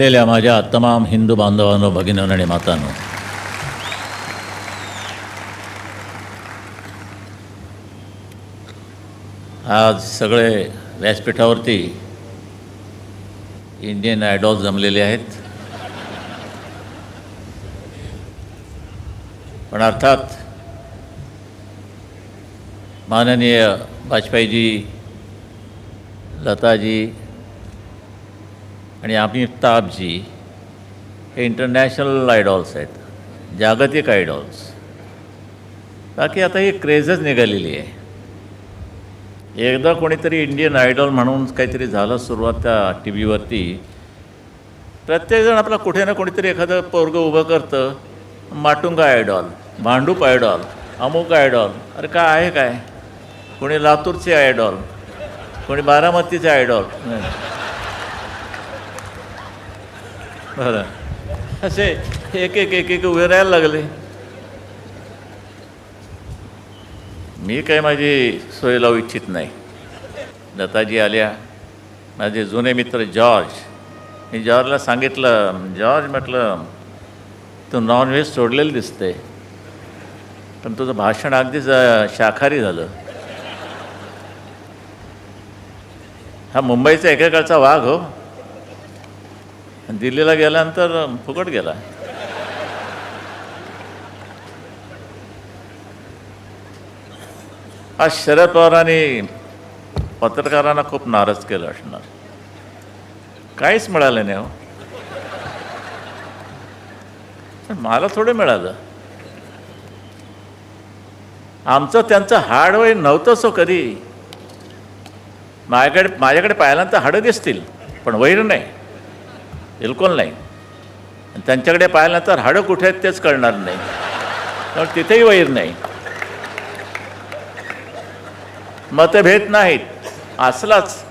असलेल्या माझ्या तमाम हिंदू बांधवांनो भगिनींनो आणि मातांनो. आज सगळे व्यासपीठावरती इंडियन आयडॉल जमलेले आहेत. पण अर्थात माननीय वाजपेयीजी लताजी आणि अमिताभजी हे इंटरनॅशनल आयडॉल्स आहेत जागतिक आयडॉल्स बाकी आता ही क्रेझच निघालेली आहे. एकदा कोणीतरी इंडियन आयडॉल म्हणून काहीतरी झालं सुरुवात त्या टी व्हीवरती प्रत्येकजण आपला कुठे ना कोणीतरी एखादं पोरगं उभं करतं. माटुंगा आयडॉल भांडूप आयडॉल अमुक आयडॉल अरे काय आहे काय? कोणी लातूरचे आयडॉल कोणी बारामतीचे आयडॉल बरं. असे एक एक एक एक उभे राहायला लागले. मी काय माझी सोय लावू इच्छित नाही. लताजी आल्या. माझे जुने मित्र जॉर्ज. मी जॉर्जला सांगितलं. जॉर्ज म्हटलं तू नॉनव्हेज सोडलेलं दिसतंय. पण तुझं भाषण अगदीच अं, शाकाहारी झालं. हा मुंबईचा एकेकाळचा वाघ हो. दिल्लीला गेल्यानंतर फुकट गेला. आज शरद पवारांनी पत्रकारांना खूप नाराज केलं असणार. काहीच मिळालं नाही हो पण मला थोडं मिळालं. आमचं त्यांचं हाडवय नव्हतंच हो कधी. माझ्याकडे माझ्याकडे पाहिल्यानंतर हाडं दिसतील पण वैर नाही. बिलकुल नाही. आणि त्यांच्याकडे पाहिल्यानंतर हाडं कुठे आहेत तेच कळणार नाही. त्यामुळे तिथेही वैर नाही. मतभेद नाहीत. असलाच.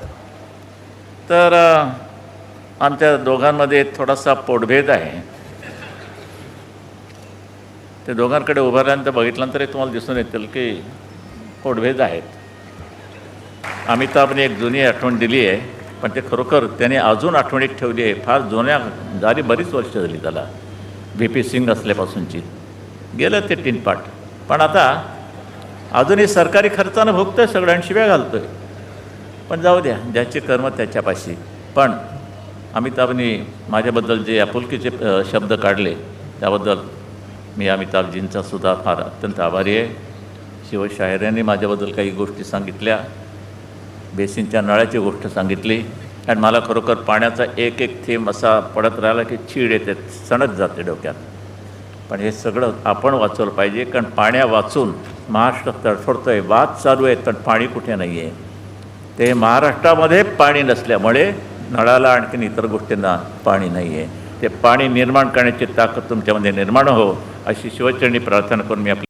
तर आमच्या दोघांमध्ये थोडासा पोटभेद आहे. ते दोघांकडे उभारल्यानंतर बघितल्यानंतर तुम्हाला दिसून येतील की पोटभेद आहेत. अमिताभने एक जुनी आठवण दिली आहे पण ते खरोखर त्याने अजून आठवणीत ठेवली आहे. फार जुन्या झाली बरीच वर्ष झाली त्याला. व्ही पी सिंग असल्यापासूनची. गेलं ते टिनपाट. पण आता अजूनही सरकारी खर्चानं भोगतोय वेळ घालतो आहे पण जाऊ द्या ज्याचे कर्म त्याच्यापाशी. पण अमिताभने माझ्याबद्दल जे आपुलकीचे शब्द काढले त्याबद्दल मी अमिताभजींचा सुद्धा फार अत्यंत आभारी आहे. शिवशाहिरांनी माझ्याबद्दल काही गोष्टी सांगितल्या. बेसिनच्या नळाची गोष्ट सांगितली. आणि मला खरोखर पाण्याचा एक एक थेंब असा पडत राहिला की चीड येते सणत जाते डोक्यात. पण हे सगळं आपण वाचवलं पाहिजे कारण पाण्या वाचून महाराष्ट्र तडफडतो आहे वाद चालू आहेत पण पाणी कुठे नाही आहे ते महाराष्ट्रामध्ये पाणी नसल्यामुळे नळाला आणखीन इतर गोष्टींना पाणी नाही आहे ते पाणी निर्माण करण्याची ताकद तुमच्यामध्ये निर्माण हो अशी शिवचरणी प्रार्थना करून मी आपली